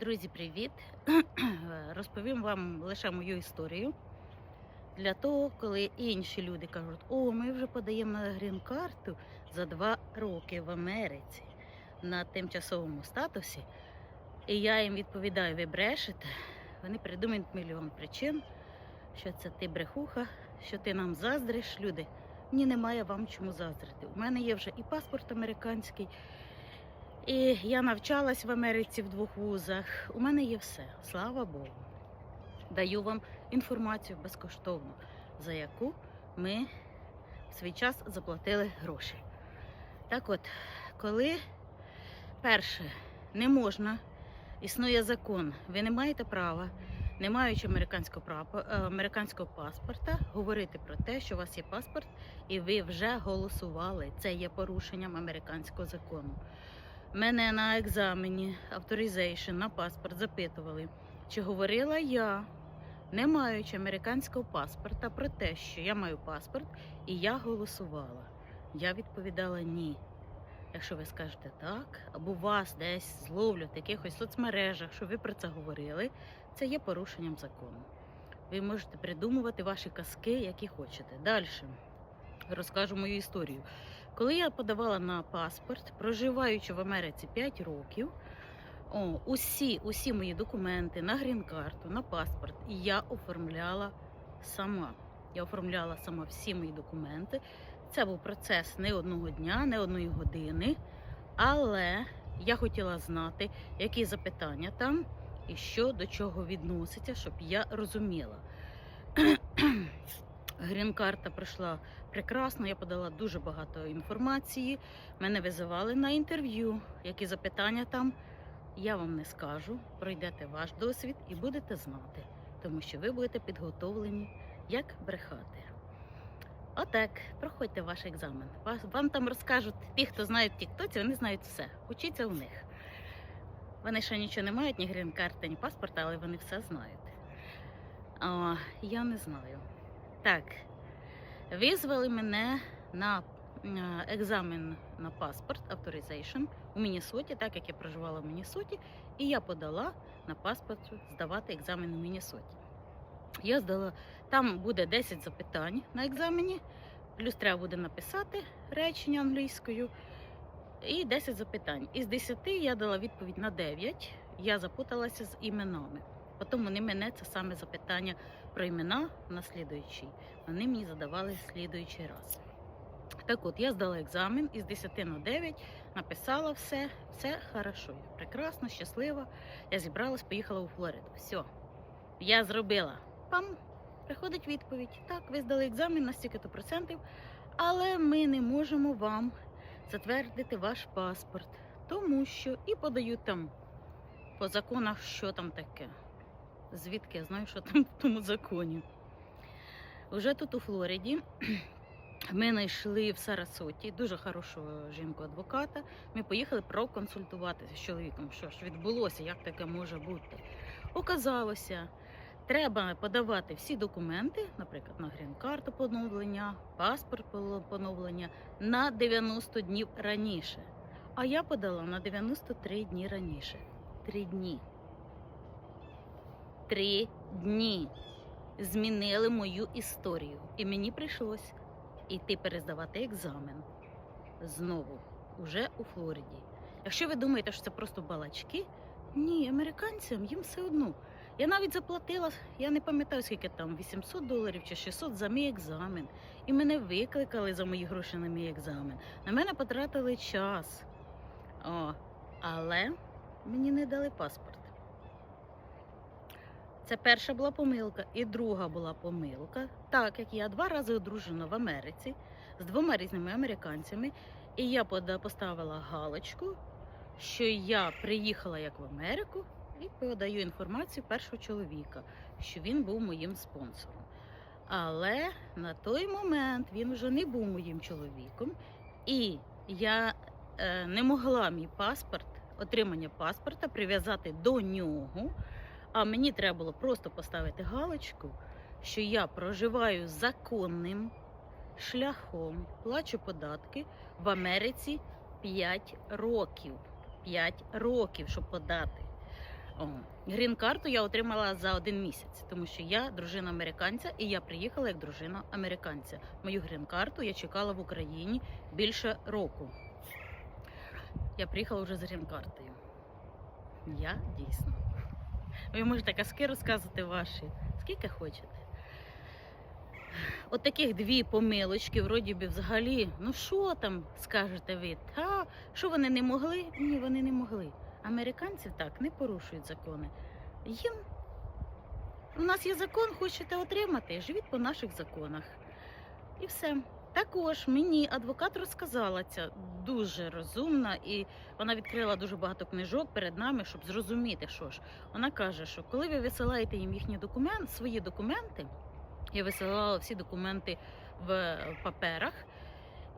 Друзі, привіт! Розповім вам лише мою історію. Для того, коли інші люди кажуть, о, ми вже подаємо на грін-карту за два роки в Америці на тимчасовому статусі. І я їм відповідаю, ви брешете, вони придумають мільйон причин, що це ти брехуха, що ти нам заздриш, люди. Ні, немає вам чому заздрити. У мене є вже і паспорт американський, і я навчалась в Америці в двох вузах. У мене є все, слава Богу. Даю вам інформацію безкоштовно, за яку ми в свій час заплатили гроші. Так от, коли перше не можна, існує закон, ви не маєте права, не маючи американського права, е, американського паспорта, говорити про те, що у вас є паспорт, і ви вже голосували. Це є порушенням американського закону. Мене на екзамені авторизейшн на паспорт запитували, чи говорила я, не маючи американського паспорта, про те, що я маю паспорт, і я голосувала. Я відповідала ні. Якщо ви скажете так, або вас десь зловлять в якихось соцмережах, що ви про це говорили, це є порушенням закону. Ви можете придумувати ваші казки, які хочете. Далі розкажу мою історію. Коли я подавала на паспорт, проживаючи в Америці 5 років, о, усі, усі мої документи на грін-карту, на паспорт, я оформляла сама. Я оформляла сама всі мої документи. Це був процес не одного дня, не одної години. Але я хотіла знати, які запитання там і що до чого відноситься, щоб я розуміла. Грін-карта пройшла прекрасно, я подала дуже багато інформації. Мене визивали на інтерв'ю. Які запитання там, я вам не скажу. Пройдете ваш досвід і будете знати, тому що ви будете підготовлені, як брехати. Отак, проходьте ваш екзамен. Вам там розкажуть ті, хто знають в Тіктоці, вони знають все. Учіться у них. Вони ще нічого не мають, ні грін-карти, ні паспорта, але вони все знають. А, я не знаю. Так, визвали мене на е, екзамен на паспорт Authorization у Міннесоті, так як я проживала в Міннесоті, і я подала на паспорт здавати екзамен у Міннесоті. Я здала, там буде 10 запитань на екзамені, плюс треба буде написати речення англійською і 10 запитань. Із 10 я дала відповідь на 9. Я запуталася з іменами. Потім вони мене це саме запитання про імена на слідуючий. Вони мені задавали слідуючий раз. Так от, я здала екзамен із 10 на 9, написала все, все хорошо. Я прекрасно, щаслива. Я зібралась, поїхала у Флориду. Все, я зробила. Пам, приходить відповідь. Так, ви здали екзамен на стільки-то процентів, але ми не можемо вам затвердити ваш паспорт, тому що і подають там по законах, що там таке. Звідки я знаю, що там в тому законі. Вже тут у Флориді ми знайшли в Сарасоті дуже хорошого жінку-адвоката. Ми поїхали проконсультуватися з чоловіком, що ж відбулося, як таке може бути. Оказалося, треба подавати всі документи, наприклад, на грін-карту поновлення, паспорт поновлення на 90 днів раніше. А я подала на 93 дні раніше. Три дні. Три дні змінили мою історію. І мені прийшлось іти перездавати екзамен знову, уже у Флориді. Якщо ви думаєте, що це просто балачки, ні, американцям їм все одно. Я навіть заплатила, я не пам'ятаю, скільки там, 800 доларів чи 600 за мій екзамен. І мене викликали за мої гроші на мій екзамен. На мене потратили час. О, але мені не дали паспорт. Це перша була помилка. І друга була помилка, так як я два рази одружена в Америці з двома різними американцями, і я поставила галочку, що я приїхала як в Америку і подаю інформацію першого чоловіка, що він був моїм спонсором. Але на той момент він вже не був моїм чоловіком, і я е, не могла мій паспорт, отримання паспорта прив'язати до нього. А мені треба було просто поставити галочку, що я проживаю законним шляхом, плачу податки в Америці 5 років. 5 років, щоб подати. Грін-карту я отримала за один місяць, тому що я дружина американця, і я приїхала як дружина американця. Мою грін-карту я чекала в Україні більше року. Я приїхала вже з грін-картою. Я дійсно. Ви можете казки розказувати ваші, скільки хочете. От таких дві помилочки, вроді би, взагалі, ну що там скажете ви? Та що вони не могли? Ні, вони не могли. Американці так не порушують закони. Їм у нас є закон, хочете отримати, живіть по наших законах. І все. Також мені адвокат розказала ця дуже розумна, і вона відкрила дуже багато книжок перед нами, щоб зрозуміти, що ж. Вона каже, що коли ви висилаєте їм їхні документи, свої документи, я висилала всі документи в паперах,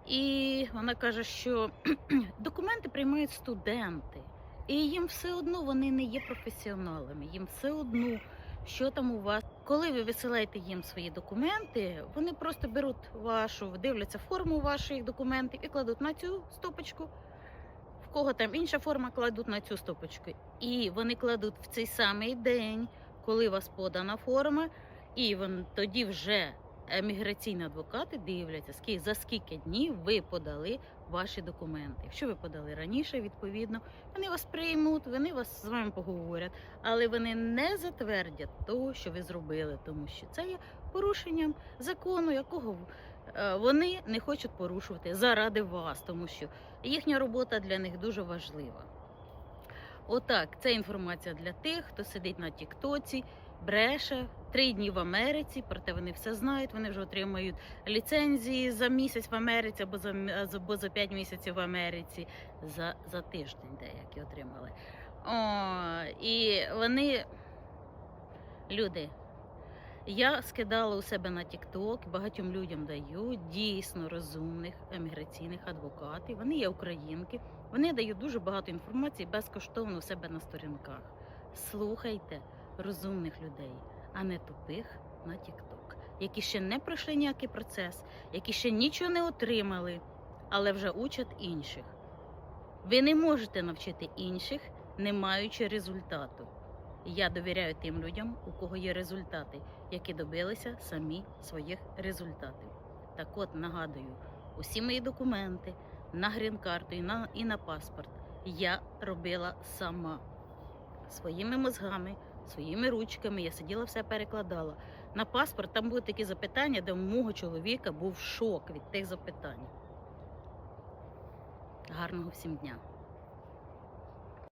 і вона каже, що документи приймають студенти. І їм все одно вони не є професіоналами. Їм все одно, що там у вас. Коли ви висилаєте їм свої документи, вони просто беруть вашу, дивляться форму ваших документів і кладуть на цю стопочку. В кого там інша форма, кладуть на цю стопочку. І вони кладуть в цей самий день, коли у вас подана форма, і вони тоді вже еміграційні адвокати дивляться, за скільки днів ви подали ваші документи. Якщо ви подали раніше, відповідно, вони вас приймуть, вони вас з вами поговорять, але вони не затвердять того, що ви зробили, тому що це є порушенням закону, якого е, вони не хочуть порушувати заради вас, тому що їхня робота для них дуже важлива. Отак, це інформація для тих, хто сидить на Тіктоці, бреше три дні в Америці, проте вони все знають. Вони вже отримають ліцензії за місяць в Америці або за або за п'ять місяців в Америці, за, за тиждень деякі отримали. О, і вони люди. Я скидала у себе на TikTok, багатьом людям даю дійсно розумних еміграційних адвокатів. Вони є українки. Вони дають дуже багато інформації безкоштовно у себе на сторінках. Слухайте розумних людей, а не тупих на TikTok, які ще не пройшли ніякий процес, які ще нічого не отримали, але вже учать інших. Ви не можете навчити інших, не маючи результату. Я довіряю тим людям, у кого є результати, які добилися самі своїх результатів. Так от нагадую, усі мої документи на грін-карту і на, і на паспорт я робила сама своїми мозгами, своїми ручками. Я сиділа, все перекладала. На паспорт там були такі запитання, де у мого чоловіка був шок від тих запитань. Гарного всім дня!